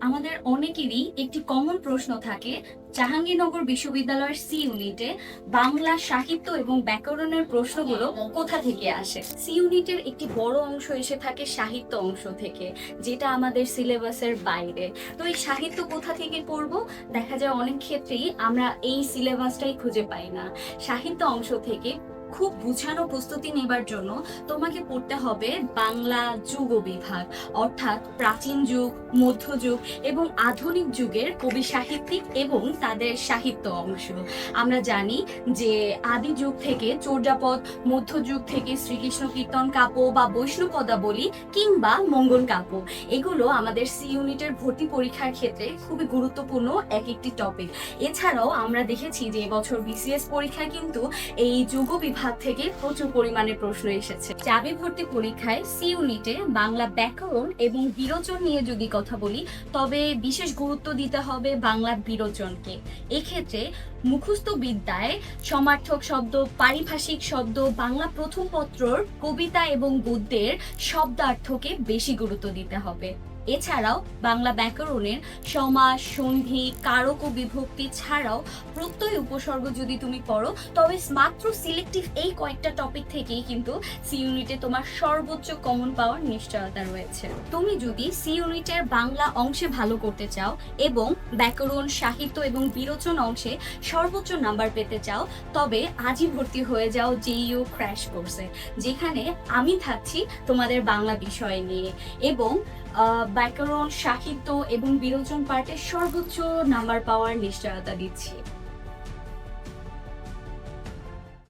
আমাদের অনেকেরই একটি কমন প্রশ্ন থাকে, জাহাঙ্গীরনগর বিশ্ববিদ্যালয়ের সি ইউনিটে বাংলা সাহিত্য এবং ব্যাকরণের প্রশ্নগুলো কোথা থেকে আসে? সি ইউনিটের একটি বড় অংশ এসে থাকে সাহিত্য অংশ থেকে, যেটা আমাদের সিলেবাসের বাইরে। তো এই সাহিত্য কোথা থেকে পড়ব? দেখা যায় অনেক ক্ষেত্রেই আমরা এই সিলেবাসটাই খুঁজে পাই না। সাহিত্য অংশ থেকে খুব গুছানো প্রস্তুতি নেবার জন্য তোমাকে পড়তে হবে বাংলা যুগ বিভাগ, অর্থাৎ প্রাচীন যুগ মধ্যযুগ এবং আধুনিক যুগের কবি সাহিত্যিক এবং তাদের সাহিত্য অংশ। আমরা জানি যে আদি যুগ থেকে চর্যাপদ মধ্যযুগ থেকে শ্রীকৃষ্ণ কীর্তন কাব্য বা বৈষ্ণব পদাবলী কিংবা মঙ্গল কাব্য, এগুলো আমাদের সি ইউনিটের ভর্তি পরীক্ষার ক্ষেত্রে খুবই গুরুত্বপূর্ণ এক একটি টপিক। এছাড়াও আমরা দেখেছি যে এবছর বিসিএস পরীক্ষায় কিন্তু এই যুগ বিভাগ থেকে প্রচুর পরিমাণে প্রশ্ন এসেছে। চাবি ভর্তি পরীক্ষায় সি ইউনিটে বাংলা ব্যাকরণ এবং বিরোচন নিয়ে যদি কথা বলি, তবে বিশেষ গুরুত্ব দিতে হবে বাংলা বিরোচনকে। এক্ষেত্রে মুখস্থ বিদ্যায় সমার্থক শব্দ, পারিভাষিক শব্দ, বাংলা প্রথম পত্রর কবিতা এবং গদ্যের শব্দার্থকে বেশি গুরুত্ব দিতে হবে। এছাড়াও বাংলা ব্যাকরণের সমাস সন্ধি, কারক ও বিভক্তি ছাড়াও প্রত্যয় উপসর্গ যদি তুমি পড়ো, তবে মাত্র সিলেক্টিভ এই কয়েকটা টপিক থেকেই কিন্তু সি ইউনিটে তোমার সর্বোচ্চ কমন পাওয়ার নিশ্চয়তা রয়েছে। তুমি যদি সি ইউনিটের বাংলা অংশে ভালো করতে চাও এবং ব্যাকরণ, সাহিত্য এবং বিরোচন অংশে সর্বোচ্চ নাম্বার পেতে চাও, তবে আজই ভর্তি হয়ে যাও জেইউ ক্র্যাশ কোর্সে যেখানে আমি থাকছি তোমাদের বাংলা বিষয় নিয়ে এবং ব্যাকরণ সাহিত্য এবং বিরোচন পার্টে সর্বোচ্চ নাম্বার পাওয়ার নিশ্চয়তা দিচ্ছি।